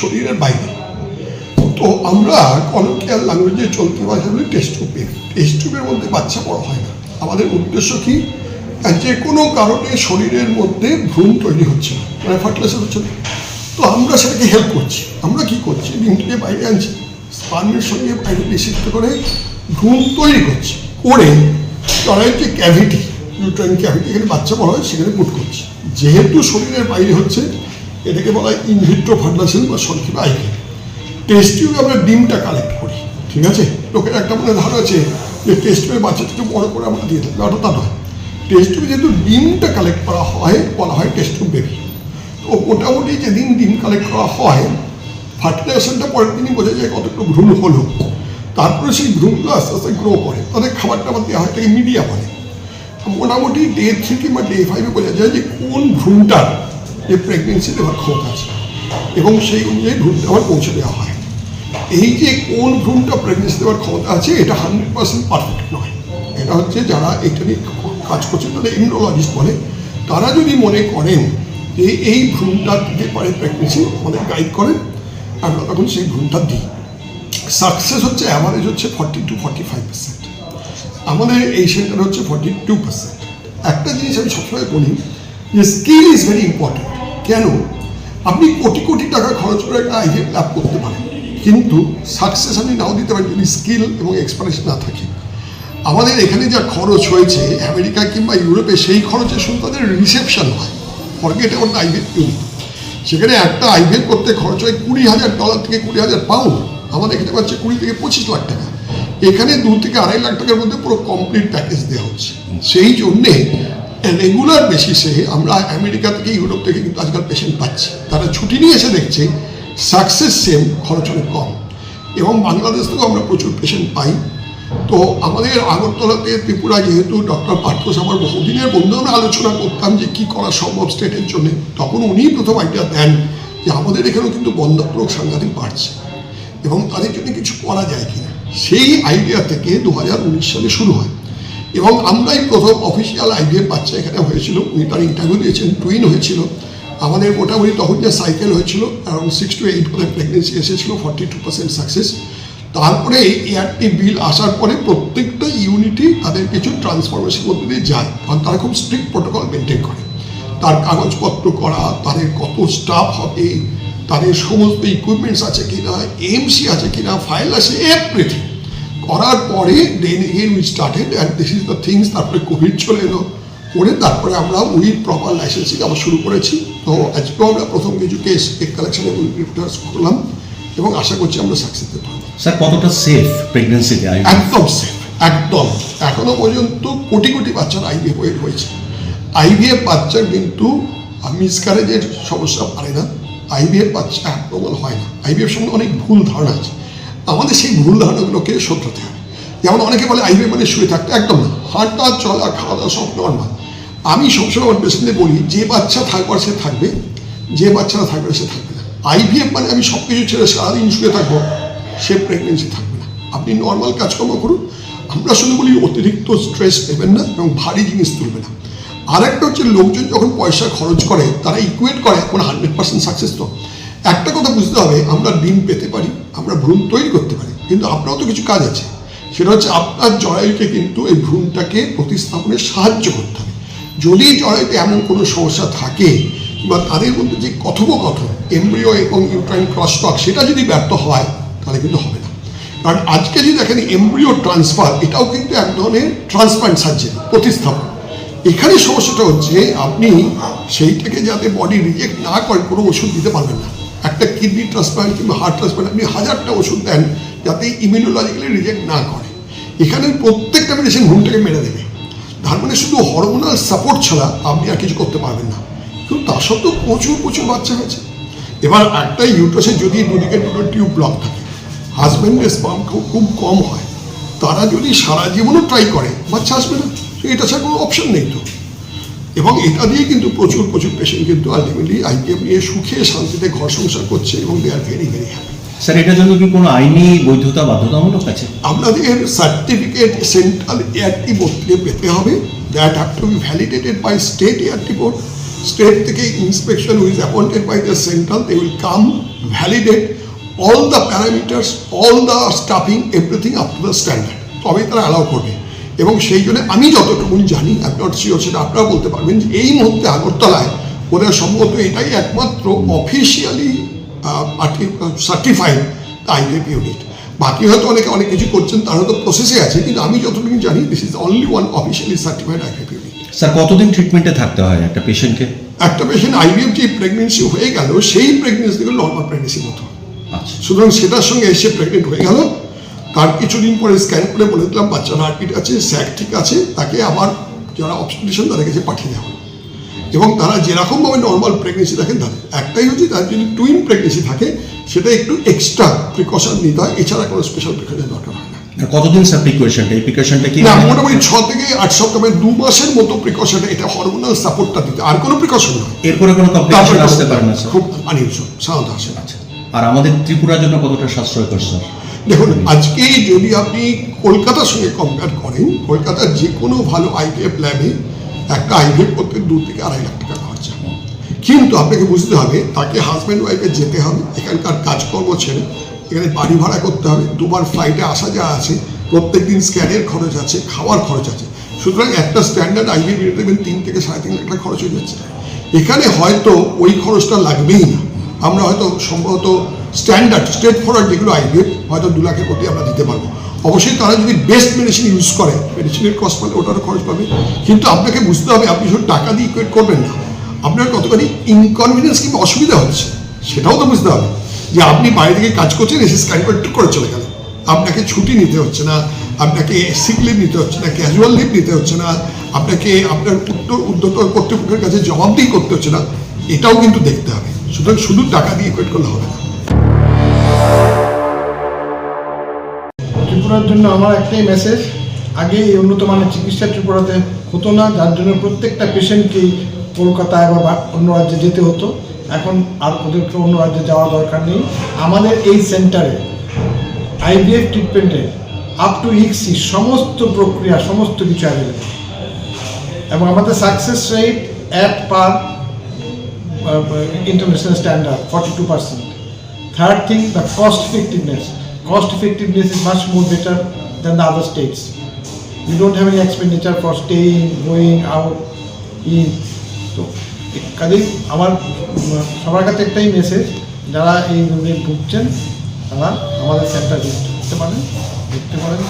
শরীরের বাইরে। তো আমরা কলকিয়াল ল্যাঙ্গুয়েজে চলতে ভাষা বলি টেস্ট টিউব টেস্ট টিউবের মধ্যে বাচ্চা বড় হয় না। আমাদের উদ্দেশ্য কি? যে কোনো কারণে শরীরের মধ্যে ভ্রূণ তৈরি হচ্ছে না। মানে ফার্টিলাইজেশন হচ্ছে না। তো আমরা সেটাকে হেল্প করছি। আমরা কি করছি? ডিমটিকে বাইরে আনছি। স্পার্মের সঙ্গে বাইরে নিষিদ্ধ করে ভ্রূণ তৈরি করছি। করে জরায়ুর যে ক্যাভিটি ইউট্রাইন ক্যাভিটি এখানে বাচ্চা বড় হয়, সেখানে পুট করছি। যেহেতু শরীরের বাইরে হচ্ছে এটাকে বলা হয় ইনভিট্রো ফার্টিলাইজেশন বা সংক্ষেপে আইভি টেস্ট টিউবে আমরা ডিমটা কালেক্ট করি, ঠিক আছে? লোকের একটা মনে ধারণা আছে যে টেস্ট টিউবে বাচ্চাটা একটু বড় করে আমরা দিয়ে দেবো ওটা তা নয় টেস্ট টিউবে যেহেতু ডিমটা কালেক্ট করা হয়, বলা হয় টেস্ট টিউব বেবি তো মোটামুটি যেদিন ডিম কালেক্ট করা হয় ফার্টিলাইজেশনটা পরের দিনই বোঝা যায় কতটুকু ভ্রূণ হলো। তারপরে সেই ভ্রূণগুলো আস্তে আস্তে গ্রো করে। তাদের খাবার টাবার দেওয়া হয়, এটাকে মিডিয়া বলে। মোটামুটি ডে থ্রি কিংবা ডে ফাইভে বোঝা যায় যে কোন ভ্রূণটার যে প্রেগনেন্সি দেওয়ার ক্ষমতা আছে এবং সেই অনুযায়ী ভ্রূণটা আবার পৌঁছে দেওয়া হয়। এই যে কোন ভ্রূণটা প্রেগনেন্সি দেওয়ার ক্ষমতা আছে, এটা হান্ড্রেড পার্সেন্ট পারফেক্ট নয়। এটা হচ্ছে যারা এটা নিয়ে কাজ করছেন, তাদের ইমনোলজিস্ট বলে। তারা যদি মনে করেন যে এই ভ্রূণটা দিতে পারে প্রেগনেন্সি আমাদের গাইড করেন। আমরা তখন সেই ভ্রূণটা দিই। সাকসেস হচ্ছে অ্যাভারেজ হচ্ছে forty two forty five percent আমাদের এই সেন্টার হচ্ছে ফর্টি টু পার্সেন্ট একটা জিনিস আমি সবসময় বলি স্কিল ইজ ভেরি ইম্পর্টেন্ট কেন? আপনি কোটি কোটি টাকা খরচ করে একটা আইভিএফ ল্যাব করতে পারেন। কিন্তু সাকসেস আপনি নাও দিতে পারেন যদি স্কিল এবং এক্সপার্টিস না থাকে। আমাদের এখানে যা খরচ হয়েছে, আমেরিকা কিংবা ইউরোপে সেই খরচে শুধু তাদের রিসেপশন হয়। ফরগেট অ্যাবাউট আইভিএফ ইউনিট সেখানে একটা আইভিএফ করতে খরচ হয় কুড়ি হাজার ডলার থেকে কুড়ি হাজার পাউন্ড আমাদের এখানে পাচ্ছে কুড়ি থেকে পঁচিশ লাখ টাকা। এখানে দু থেকে আড়াই লাখ টাকার মধ্যে পুরো কমপ্লিট প্যাকেজ দেওয়া হচ্ছে। সেই জন্যে রেগুলার বেসিসে আমরা আমেরিকা থেকে ইউরোপ থেকে কিন্তু আজকাল পেশেন্ট পাচ্ছি। তারা ছুটি নিয়ে এসে দেখছে সাকসেস সেম খরচ অনেক কম। এবং বাংলাদেশ থেকেও আমরা প্রচুর পেশেন্ট পাই। তো আমাদের আগরতলাতে ত্রিপুরা যেহেতু ডক্টর পার্থ আমার বহুদিনের বন্ধু, আমরা আলোচনা করতাম যে কি করা সম্ভব স্টেটের জন্য। তখন উনিই প্রথম আইডিয়া দেন যে আমাদের এখানেও কিন্তু বন্ধাত্মক সাংঘাতিক বাড়ছে। এবং তাদের জন্য কিছু করা যায় কিনা। সেই আইডিয়া থেকে দু হাজার উনিশ সালে শুরু হয়। এবং আমরাই প্রথম অফিসিয়াল আইডিয়া বাচ্চা এখানে হয়েছিল। উনি তার ইন্টারভিউ দিয়েছেন টুইন হয়েছিল। আমাদের মোটামুটি তখন যে সাইকেল হয়েছিল অ্যারাউন্ড সিক্স টু এইট করে প্রেগনেন্সি এসেছিল ফর্টি টু পার্সেন্ট সাকসেস তারপরে এই বিল আসার পরে প্রত্যেকটা ইউনিটই তাদের কিছু ট্রান্সফরমেশন মধ্যে দিয়ে যায়, কারণ তারা খুব স্ট্রিক্ট প্রোটোকল মেনটেন করে। তার কাগজপত্র করা, তাদের কত স্টাফ হবে, তাদের সমস্ত ইকুইপমেন্টস আছে কিনা এমসি আছে কিনা ফাইল আছে এভরিথিং করার পরে then again we started and this is the things তারপরে কোভিড চলে এলো। করে তারপরে আমরা উইথ প্রপার লাইসেন্সিং আবার শুরু করেছি। তো আজকেও আমরা প্রথম কিছু কেস কেক কালেকশনে করলাম এবং আশা করছি আমরা সাকসেস পারব স্যার কতটা সেফ প্রেগনেন্সিতে একদম সেফ একদম। এখনও পর্যন্ত কোটি কোটি বাচ্চার আইভিএফ হয়েছে আইভিএফ বাচ্চার কিন্তু মিসক্যারেজের সমস্যা পারে না। আইভিএফ বাচ্চা অ্যাবনর্মাল হয় না। আইভিএফ সঙ্গে অনেক ভুল ধারণা আছে। আমাদের সেই ভুল ধারণাগুলোকে শোধরাতে হবে। যেমন অনেকে বলে আইভিএফ মানে শুয়ে থাকতে একদম না। হাঁটা, চলা খাওয়া দাওয়া সব নর্মাল আমি সবসময় আমার পেশেন্টদের বলি, যে বাচ্চা থাকবার সে থাকবে, যে বাচ্চারা থাকবে সে থাকবে না। আইভিএফ মানে আমি সব কিছু ছেড়ে সারাদিন শুয়ে থাকব, সে প্রেগনেন্সি থাকবে না। আপনি নর্মাল কাজকর্ম করুন। আমরা শুধু বলি, অতিরিক্ত স্ট্রেস নেবেন না এবং ভারী জিনিস তুলবে না। আরেকটা হচ্ছে, লোকজন যখন পয়সা খরচ করে, তারা ইকুয়েট করে এখন হান্ড্রেড পার্সেন্ট সাকসেস তো। একটা কথা বুঝতে হবে, আমরা ডিম পেতে পারি, আমরা ভ্রূণ তৈরি করতে পারি, কিন্তু আপনারও তো কিছু কাজ আছে। সেটা হচ্ছে আপনার জরায়ুকে কিন্তু এই ভ্রূণটাকে প্রতিস্থাপনে সাহায্য করতে হবে। যদি জরায়ুতে এমন কোনো সমস্যা থাকে বা তাদের মধ্যে যে কথোপকথন এমব্রিও এবং ইউট্রাইন ক্রসটক সেটা যদি ব্যর্থ হয়, তাহলে কিন্তু হবে না। কারণ আজকে যদি দেখেন এমব্রিও ট্রান্সফার এটাও কিন্তু এক ধরনের ট্রান্সপ্লান্ট সার্জারি প্রতিস্থাপন। এখানে সমস্যাটা হচ্ছে, আপনি সেইটাকে যাতে বডি রিজেক্ট না করে, কোনো ওষুধ দিতে পারবেন না। একটা কিডনি ট্রান্সপ্লান্ট কিংবা হার্ট ট্রান্সপ্লান্ট আপনি হাজারটা ওষুধ দেন যাতে ইমিউনোলজিক্যালি রিজেক্ট না করে। এখানে প্রত্যেকটা মেডিসিন ঘুমটাকে মেরে দেবে। তার মানে শুধু হরমোনাল সাপোর্ট ছাড়া আপনি আর কিছু করতে পারবেন না। কিন্তু তা সত্ত্বেও প্রচুর প্রচুর বাচ্চা হয়েছে। এবার একটা ইউট্রাসে যদি দুদিকে দুটো টিউব ব্লক থাকে হাজব্যান্ডের স্পাম খুব কম হয়। তারা যদি সারা জীবনও ট্রাই করে, বাচ্চা আসবে না। এটা ছাড়া কোনো অপশন নেই তো। এবং এটা দিয়ে কিন্তু প্রচুর প্রচুর পেশেন্ট কিন্তু আলটিমেটলি আইপিএফ নিয়ে সুখে শান্তিতে ঘর সংসার করছে এবং they are very very happy sir এটার জন্য কি কোনো আইনি বৈধতা বাধ্যতামূলক আছে? আপনাদের সার্টিফিকেট সেন্ট্রাল এয়ারটি বোর্ড থেকে পেতে হবে। That have to be validated by state ART board state থেকে inspection which appointed by the central they will come validate all the parameters all the staffing everything up to the standard তবেই তারা allow করবে। এবং সেই জন্য আমি যতটুকু জানি আই নট শিওর সেটা আপনারা বলতে পারবেন যে এই মুহূর্তে আগরতলায় ওদের সম্ভবত এটাই একমাত্র অফিসিয়ালি সার্টিফাইড আইভিএফ ইউনিট বাকি হয়তো অনেকে অনেক কিছু করছেন তার হয়তো প্রসেসে আছে কিন্তু আমি যতটুকু জানি this is only one officially certified IVF unit sir কতদিন ট্রিটমেন্টে থাকতে হয় একটা পেশেন্টকে একটা পেশেন্ট আইভিএফ যে প্রেগনেন্সি হয়ে গেল সেই প্রেগনেন্সিগুলো নর্মাল প্রেগনেন্সির মতো। আচ্ছা। সুতরাং সেটার সঙ্গে এসে প্রেগনেন্ট হয়ে গেল তার কিছুদিন পরে স্ক্যান করে বলে দিলাম বাচ্চার হার্টবিট আছে স্যাক ঠিক আছে তাকে আবার যারা অবস্টিটিউশন তাদের কাছে পাঠিয়ে দেওয়া এবং তারা যেরকমভাবে নর্মাল প্রেগনেন্সি থাকেন তাদের একটাই হচ্ছে তার যদি টুইন প্রেগনেন্সি থাকে সেটা একটু এক্সট্রা প্রিকশন নিতে হয়। এছাড়া কোনো স্পেশাল প্রিকশনের দরকার হয় না। কতদিন স্যার প্রিকশনটা এই প্রিকশনটা কি না মোটামুটি ছ থেকে আট সপ্তাহ মানে দু মাসের মতো প্রিকশনটা এটা হরমোনাল সাপোর্টটা দিতে আর কোনো প্রিকশন নয়। এরপরে কোনো কমপ্লিকেশন আসতে পারে না খুব আনিউজুয়াল সাধারণত আসে আচ্ছা। আর আমাদের ত্রিপুরার জন্য কতটা সাশ্রয়কর স্যার দেখুন, আজকে যদি আপনি কলকাতার সঙ্গে কম্পেয়ার করেন, কলকাতার যে কোনো ভালো আইভিএফ ল্যাবে একটা আইভিএফ করতে দু থেকে আড়াই লাখ টাকা খরচা। কিন্তু আপনাকে বুঝতে হবে, তাকে হাজব্যান্ড ওয়াইফে যেতে হবে, এখানকার কাজকর্ম ছেড়ে, এখানে বাড়ি ভাড়া করতে হবে, দুবার ফ্লাইটে আসা যাওয়া আছে প্রত্যেক দিন স্ক্যানের খরচ আছে, খাওয়ার খরচ আছে। সুতরাং একটা স্ট্যান্ডার্ড আইভি দেখবেন তিন থেকে সাড়ে তিন লাখ টাকা খরচ হয়ে যাচ্ছে। এখানে হয়তো ওই খরচটা লাগবেই না। আমরা হয়তো সম্ভবত স্ট্যান্ডার্ড স্টেট ফরওয়ার্ড যেগুলো আইভিএফ হয়তো দু লাখের কোটি আমরা দিতে পারব। অবশ্যই তারা যদি বেস্ট মেডিসিন ইউজ করে মেডিসিনের কস্ট পাবে ওটারও খরচ পাবে। কিন্তু আপনাকে বুঝতে হবে, আপনি শুধু টাকা দিয়ে ইকুয়েট করবেন না, আপনার কতখানি ইনকনভিনিয়েন্স কিংবা অসুবিধা হচ্ছে, সেটাও তো বুঝতে হবে। যে আপনি বাইরে থেকে কাজ করছেন, এসে স্ক্যান করে করে চলে গেলেন। আপনাকে ছুটি নিতে হচ্ছে না, আপনাকে সিক লিভ নিতে হচ্ছে না ক্যাজুয়াল লিভ নিতে হচ্ছে না, আপনাকে আপনার উত্তর উদ্যোতর কর্তৃপক্ষের কাছে জবাবদিহি করতে হচ্ছে না, এটাও কিন্তু দেখতে হবে। সুতরাং শুধু টাকা দিয়ে ইকুয়েট করলে হবে না। ত্রিপুরার জন্য আমার একটাই মেসেজ আগে এই উন্নত মানের চিকিৎসা ত্রিপুরাতে হতো না যার জন্য প্রত্যেকটা পেশেন্টকেই কলকাতায় বা অন্য রাজ্যে যেতে হতো এখন আর ওদেরকে অন্য রাজ্যে যাওয়া দরকার নেই আমাদের এই সেন্টারে আইভিএফ ট্রিটমেন্টে আপ টু ইক্সি সমস্ত প্রক্রিয়া সমস্ত কিছু অ্যাভেলেবেল এবং আমাদের success rate at par international standard, 42%. Third thing, the cost effectiveness. Cost effectiveness is much more better than the other states. You don't have any expenditure for staying, going out, in. So, কাজেই আমার সবার কাছে একটাই message যারা এই রোগে ভুগছেন তারা আমাদের সেন্টার ভিজিট করতে পারেন দেখতে পারেন